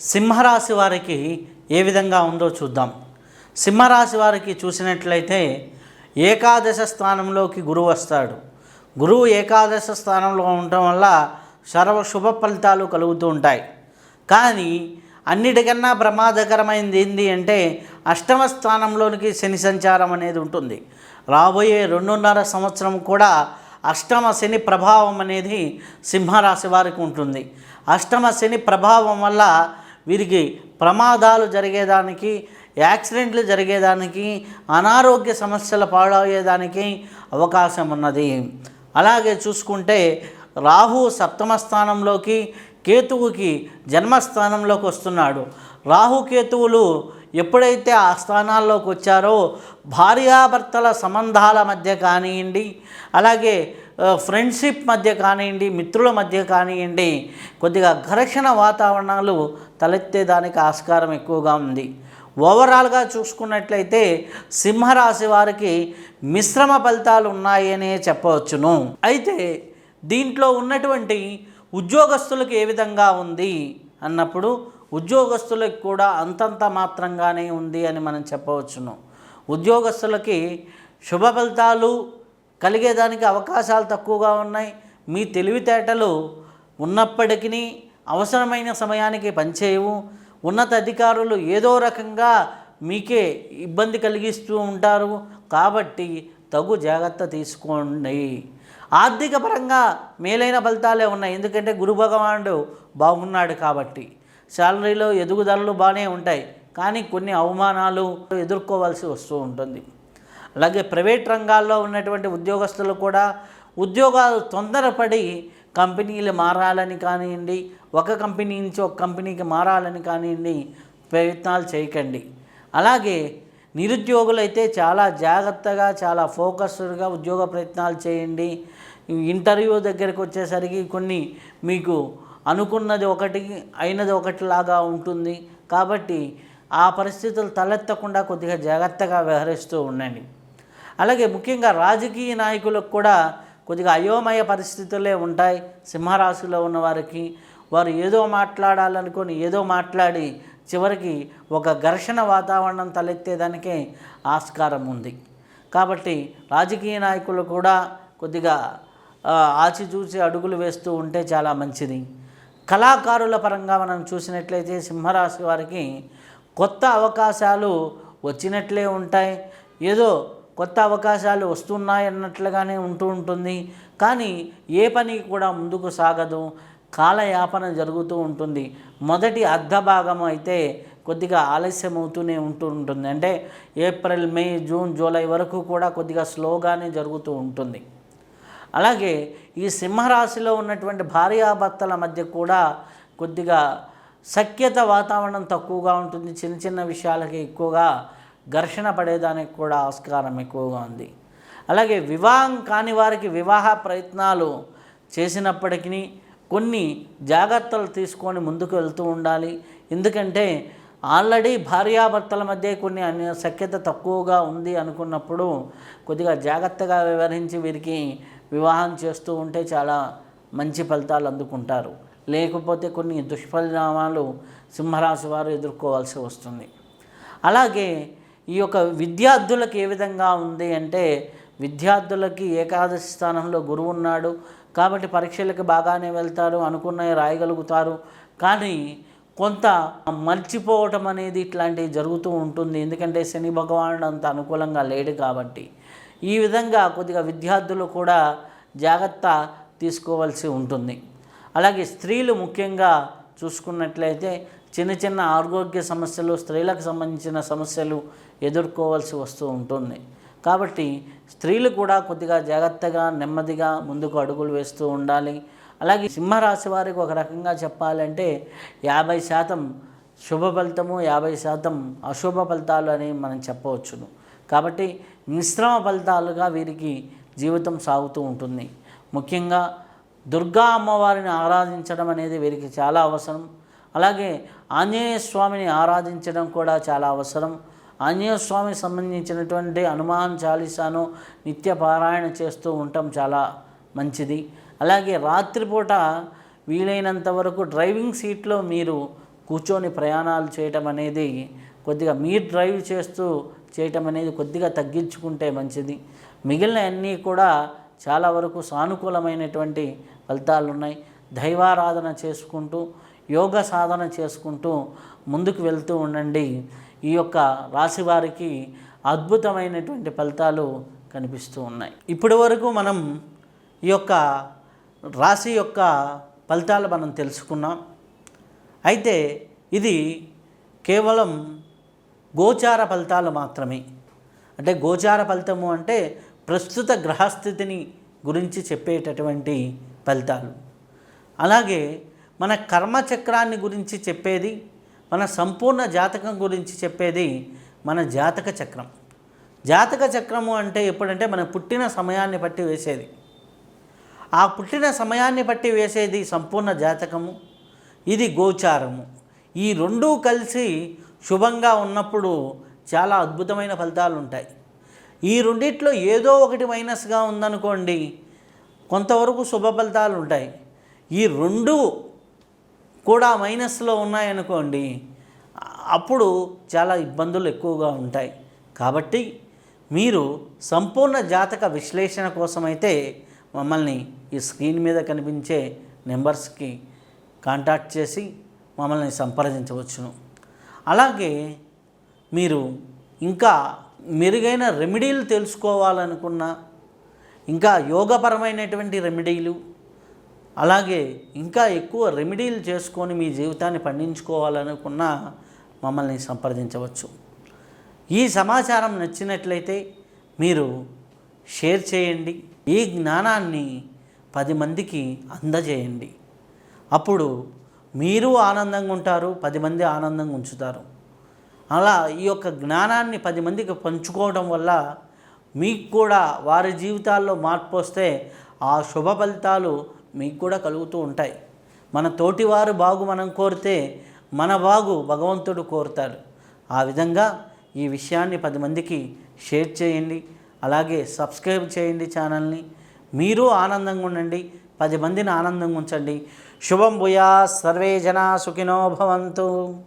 సింహరాశి వారికి ఏ విధంగా ఉందో చూద్దాం. సింహరాశి వారికి చూసినట్లయితే ఏకాదశ స్థానంలోకి గురువు వస్తాడు. గురువు ఏకాదశ స్థానంలో ఉండటం వల్ల సర్వ శుభ ఫలితాలు కలుగుతూ ఉంటాయి. కానీ అన్నిటికన్నా ప్రమాదకరమైనది ఏంటి అంటే అష్టమ స్థానంలోనికి శని సంచారం అనేది ఉంటుంది. రాబోయే రెండున్నర సంవత్సరం కూడా అష్టమ శని ప్రభావం అనేది సింహరాశి వారికి ఉంటుంది. అష్టమ శని ప్రభావం వల్ల వీరికి ప్రమాదాలు జరిగేదానికి యాక్సిడెంట్లు జరిగేదానికి అనారోగ్య సమస్యలు పాడయ్యేదానికి అవకాశం ఉన్నది అలాగే చూసుకుంటే రాహు సప్తమ స్థానంలోకి కేతువుకి జన్మస్థానంలోకి వస్తున్నాడు. రాహుకేతువులు ఎప్పుడైతే ఆ స్థానాల్లోకి వచ్చారో భార్యాభర్తల సంబంధాల మధ్య కానివ్వండి అలాగే ఫ్రెండ్షిప్ మధ్య కానివ్వండి మిత్రుల మధ్య కానివ్వండి కొద్దిగా ఘర్షణ వాతావరణాలు తలెత్తేదానికి ఆస్కారం ఎక్కువగా ఉంది. ఓవరాల్గా చూసుకున్నట్లయితే సింహరాశి వారికి మిశ్రమ ఫలితాలు ఉన్నాయనే చెప్పవచ్చును. అయితే దీంట్లో ఉన్నటువంటి ఉద్యోగస్తులకు ఏ విధంగా ఉంది అన్నప్పుడు ఉద్యోగస్తులకు కూడా అంతంత మాత్రంగానే ఉంది అని మనం చెప్పవచ్చును. ఉద్యోగస్తులకి శుభ ఫలితాలు కలిగేదానికి అవకాశాలు తక్కువగా ఉన్నాయి. మీ తెలివితేటలు ఉన్నప్పటికీ అవసరమైన సమయానికి పనిచేయవు. ఉన్నత అధికారులు ఏదో రకంగా మీకే ఇబ్బంది కలిగిస్తూ ఉంటారు. కాబట్టి తగు జాగ్రత్త తీసుకోండి. ఆర్థిక పరంగా మేలైన ఫలితాలే ఉన్నాయి. ఎందుకంటే గురు భగవానుడు బాగున్నాడు కాబట్టి. శాలరీలో ఎదుగుదలలు బాగానే ఉంటాయి. కానీ కొన్ని అవమానాలు ఎదుర్కోవాల్సి వస్తూ ఉంటుంది. అలాగే ప్రైవేట్ రంగాల్లో ఉన్నటువంటి ఉద్యోగస్తులు కూడా ఉద్యోగాలు తొందరపడి కంపెనీలు మారాలని కానివ్వండి ఒక కంపెనీ నుంచి ఒక కంపెనీకి మారాలని కానివ్వండి ప్రయత్నాలు చేయకండి. అలాగే నిరుద్యోగులైతే చాలా జాగ్రత్తగా చాలా ఫోకస్డ్గా ఉద్యోగ ప్రయత్నాలు చేయండి. ఇంటర్వ్యూ దగ్గరికి వచ్చేసరికి కొన్ని మీకు అనుకున్నది ఒకటి అయినది ఒకటిలాగా ఉంటుంది. కాబట్టి ఆ పరిస్థితులు తలెత్తకుండా కొద్దిగా జాగ్రత్తగా వ్యవహరిస్తూ ఉండండి. అలాగే ముఖ్యంగా రాజకీయ నాయకులకు కూడా కొద్దిగా అయోమయ పరిస్థితులే ఉంటాయి. సింహరాశిలో ఉన్న వారికి వారు ఏదో మాట్లాడాలనుకొని ఏదో మాట్లాడి చివరికి ఒక ఘర్షణ వాతావరణం తలెత్తేదానికే ఆస్కారం ఉంది. కాబట్టి రాజకీయ నాయకులు కూడా కొద్దిగా ఆచిచూచి అడుగులు వేస్తూ ఉంటే చాలా మంచిది. కళాకారుల పరంగా మనం చూసినట్లయితే సింహరాశి వారికి కొత్త అవకాశాలు వచ్చినట్లే ఉంటాయి. ఏదో కొత్త అవకాశాలు వస్తున్నాయన్నట్లుగానే ఉంటూ ఉంటుంది. కానీ ఏ పని కూడా ముందుకు సాగదు. కాలయాపన జరుగుతూ ఉంటుంది. మొదటి అర్ధ భాగం అయితే కొద్దిగా ఆలస్యం అవుతూనే ఉంటూ ఉంటుంది. అంటే ఏప్రిల్ మే జూన్ జూలై వరకు కూడా కొద్దిగా స్లోగానే జరుగుతూ ఉంటుంది. అలాగే ఈ సింహరాశిలో ఉన్నటువంటి భార్యాభర్తల మధ్య కూడా కొద్దిగా సఖ్యత వాతావరణం తక్కువగా ఉంటుంది. చిన్న చిన్న విషయాలకి ఎక్కువగా ఘర్షణ పడేదానికి కూడా ఆస్కారం ఎక్కువగా ఉంది. అలాగే వివాహం కాని వారికి వివాహ ప్రయత్నాలు చేసినప్పటికీ కొన్ని జాగ్రత్తలు తీసుకొని ముందుకు వెళ్తూ ఉండాలి. ఎందుకంటే ఆల్రెడీ భార్యాభర్తల మధ్య కొన్ని అన్య సఖ్యత తక్కువగా ఉంది అనుకున్నప్పుడు కొద్దిగా జాగ్రత్తగా వ్యవహరించి వీరికి వివాహం చేస్తూ ఉంటే చాలా మంచి ఫలితాలు అందుకుంటారు. లేకపోతే కొన్ని దుష్పరిణామాలు సింహరాశి వారు ఎదుర్కోవాల్సి వస్తుంది. అలాగే ఈ యొక్క విద్యార్థులకు ఏ విధంగా ఉంది అంటే విద్యార్థులకి ఏకాదశి స్థానంలో గురువు ఉన్నాడు కాబట్టి పరీక్షలకు బాగానే వెళ్తారు అనుకున్నవి రాయగలుగుతారు. కానీ కొంత మర్చిపోవటం అనేది ఇట్లాంటివి జరుగుతూ ఉంటుంది. ఎందుకంటే శని భగవానుడు అంత అనుకూలంగా లేడు కాబట్టి. ఈ విధంగా కొద్దిగా విద్యార్థులు కూడా జాగ్రత్త తీసుకోవాల్సి ఉంటుంది. అలాగే స్త్రీలు ముఖ్యంగా చూసుకున్నట్లయితే చిన్న చిన్న ఆరోగ్య సమస్యలు స్త్రీలకు సంబంధించిన సమస్యలు ఎదుర్కోవాల్సి వస్తూ ఉంటుంది. కాబట్టి స్త్రీలు కూడా కొద్దిగా జాగ్రత్తగా నెమ్మదిగా ముందుకు అడుగులు వేస్తూ ఉండాలి. అలాగే సింహరాశి వారికి ఒక రకంగా చెప్పాలంటే యాభై శాతం శుభ ఫలితము యాభై శాతం అశుభ ఫలితాలు అని మనం చెప్పవచ్చును. కాబట్టి మిశ్రమ ఫలితాలుగా వీరికి జీవితం సాగుతూ ఉంటుంది. ముఖ్యంగా దుర్గా అమ్మవారిని ఆరాధించడం అనేది వీరికి చాలా అవసరం. అలాగే ఆంజనేయ స్వామిని ఆరాధించడం కూడా చాలా అవసరం. ఆంజనేయ స్వామికి సంబంధించినటువంటి హనుమాన్ చాలీసాను నిత్య పారాయణ చేస్తూ ఉండటం చాలా మంచిది. అలాగే రాత్రిపూట వీలైనంత వరకు డ్రైవింగ్ సీట్లో మీరు కూర్చొని ప్రయాణాలు చేయటం అనేది కొద్దిగా మీరు డ్రైవ్ చేస్తూ చేయటం అనేది కొద్దిగా తగ్గించుకుంటే మంచిది. మిగిలిన అన్నీ కూడా చాలా వరకు సానుకూలమైనటువంటి ఫలితాలు ఉన్నాయి దైవారాధన చేసుకుంటూ యోగ సాధన చేసుకుంటూ ముందుకు వెళ్తూ ఉండండి. ఈ యొక్క రాశి వారికి అద్భుతమైనటువంటి ఫలితాలు కనిపిస్తూ ఉన్నాయి. ఇప్పటి వరకు మనం ఈ యొక్క రాశి యొక్క ఫలితాలు మనం తెలుసుకున్నాం. అయితే ఇది కేవలం గోచార ఫలితాలు మాత్రమే. అంటే గోచార ఫలితము అంటే ప్రస్తుత గ్రహస్థితిని గురించి చెప్పేటటువంటి ఫలితాలు. అలాగే మన కర్మచక్రాన్ని గురించి చెప్పేది మన సంపూర్ణ జాతకం గురించి చెప్పేది మన జాతక చక్రం. జాతక చక్రము అంటే ఎప్పుడంటే మన పుట్టిన సమయాన్ని బట్టి వేసేది. ఆ పుట్టిన సమయాన్ని బట్టి వేసేది సంపూర్ణ జాతకము ఇది గోచారము. ఈ రెండూ కలిసి శుభంగా ఉన్నప్పుడు చాలా అద్భుతమైన ఫలితాలు ఉంటాయి ఈ రెండిట్లో ఏదో ఒకటి మైనస్గా ఉందనుకోండి కొంతవరకు శుభ ఫలితాలు ఉంటాయి. ఈ రెండు కూడా మైనస్లో ఉన్నాయనుకోండి అప్పుడు చాలా ఇబ్బందులు ఎక్కువగా ఉంటాయి. కాబట్టి మీరు సంపూర్ణ జాతక విశ్లేషణ కోసమైతే మమ్మల్ని ఈ స్క్రీన్ మీద కనిపించే నెంబర్స్కి కాంటాక్ట్ చేసి మమ్మల్ని సంప్రదించవచ్చును. అలాగే మీరు ఇంకా మెరుగైన రెమెడీలు తెలుసుకోవాలనుకున్నా ఇంకా యోగపరమైనటువంటి రెమెడీలు అలాగే ఇంకా ఎక్కువ రెమెడీలు చేసుకొని మీ జీవితాన్ని పండించుకోవాలనుకున్నా మమ్మల్ని సంప్రదించవచ్చు. ఈ సమాచారం నచ్చినట్లయితే మీరు షేర్ చేయండి. ఈ జ్ఞానాన్ని పది మందికి అందజేయండి. అప్పుడు మీరు ఆనందంగా ఉంటారు పది మంది ఆనందంగా ఉంచుతారు. అలా ఈ యొక్క జ్ఞానాన్ని పది మందికి పంచుకోవడం వల్ల మీకు కూడా వారి జీవితాల్లో మార్పు వస్తే ఆ శుభ ఫలితాలు మీకు కూడా కలుగుతూ ఉంటాయి. మన తోటివారు బాగు మనం కోరితే మన బాగు భగవంతుడు కోరుతాడు. ఆ విధంగా ఈ విషయాన్ని పది మందికి షేర్ చేయండి. అలాగే సబ్స్క్రైబ్ చేయండి ఛానల్ని. మీరు ఆనందంగా ఉండండి. పది మందిని ఆనందంగా ఉంచండి. శుభం భూయా సర్వే జనా సుఖినో భవంతు.